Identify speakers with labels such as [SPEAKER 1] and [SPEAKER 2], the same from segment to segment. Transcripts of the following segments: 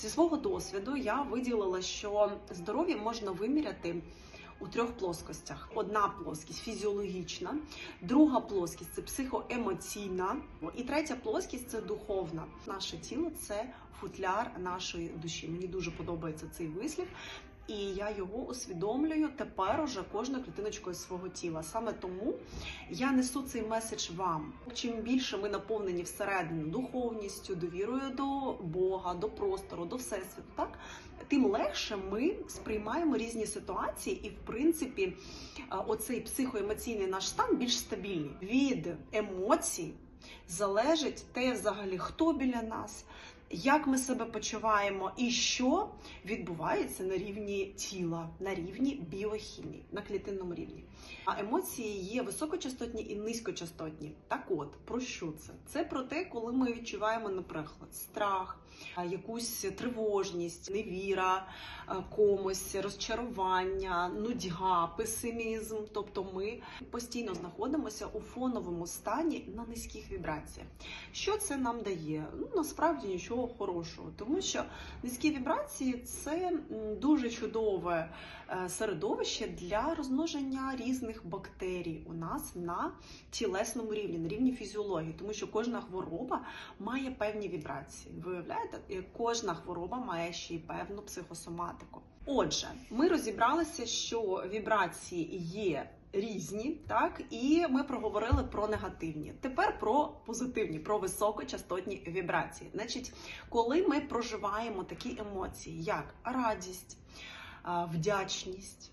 [SPEAKER 1] Зі свого досвіду я виділила, що здоров'я можна виміряти у трьох плоскостях: одна плоскість фізіологічна, друга плоскість це психоемоційна, і третя плоскість це духовна. Наше тіло це футляр нашої душі. Мені дуже подобається цей вислів. І я його усвідомлюю тепер уже кожною клітиночкою свого тіла. Саме тому я несу цей меседж вам. Чим більше ми наповнені всередину духовністю, довірою до Бога, до простору, до всесвіту, так тим легше ми сприймаємо різні ситуації, і в принципі, оцей психоемоційний наш стан більш стабільний. Від емоцій залежить те, взагалі, хто біля нас. Як ми себе почуваємо і що відбувається на рівні тіла, на рівні біохімії, на клітинному рівні. А емоції є високочастотні і низькочастотні. Так от, про що це? Це про те, коли ми відчуваємо, наприклад, страх, якусь тривожність, невіра комусь, розчарування, нудьга, песимізм. Тобто ми постійно знаходимося у фоновому стані на низьких вібраціях. Що це нам дає? Ну насправді нічого хорошого, тому що низькі вібрації це дуже чудове е, середовище для розмноження різних бактерій у нас на тілесному рівні, на рівні фізіології, тому що кожна хвороба має певні вібрації. Виявляєте, кожна хвороба має ще й певну психосоматику. Отже, ми розібралися, що вібрації є різні, так і ми проговорили про негативні. Тепер про позитивні, про високочастотні вібрації. Значить, коли ми проживаємо такі емоції, як радість, вдячність.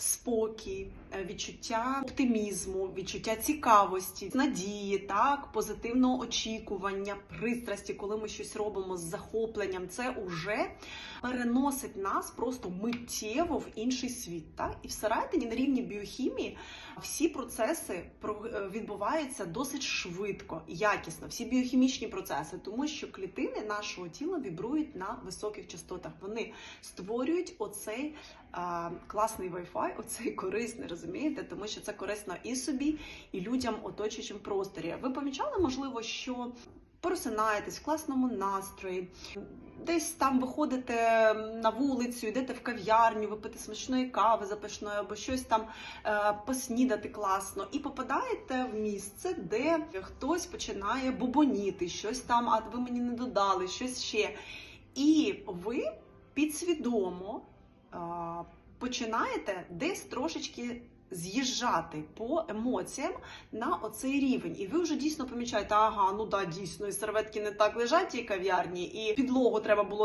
[SPEAKER 1] Спокій, е, відчуття оптимізму, відчуття цікавості, надії, так, позитивного очікування, пристрасті, коли ми щось робимо з захопленням, це уже переносить нас просто миттєво в інший світ. Так? І всередині на рівні біохімії всі процеси про- е, відбуваються досить швидко, якісно, всі біохімічні процеси, тому що клітини нашого тіла вібрують на високих частотах. Вони створюють оцей а, класний Wi-Fi, оцей корисний, розумієте, тому що це корисно і собі, і людям оточуючим просторі. Ви помічали, можливо, що просинаєтесь в класному настрої, десь там виходите на вулицю, йдете в кав'ярню, випити смачної кави запашної або щось там е, поснідати класно, і попадаєте в місце, де хтось починає бубоніти, щось там, а ви мені не додали, щось ще. І ви підсвідомо е, починаєте десь трошечки з'їжджати по емоціям на оцей рівень. І ви вже дійсно помічаєте, ага, ну да, дійсно, і серветки не так лежать і кав'ярні, і підлогу треба було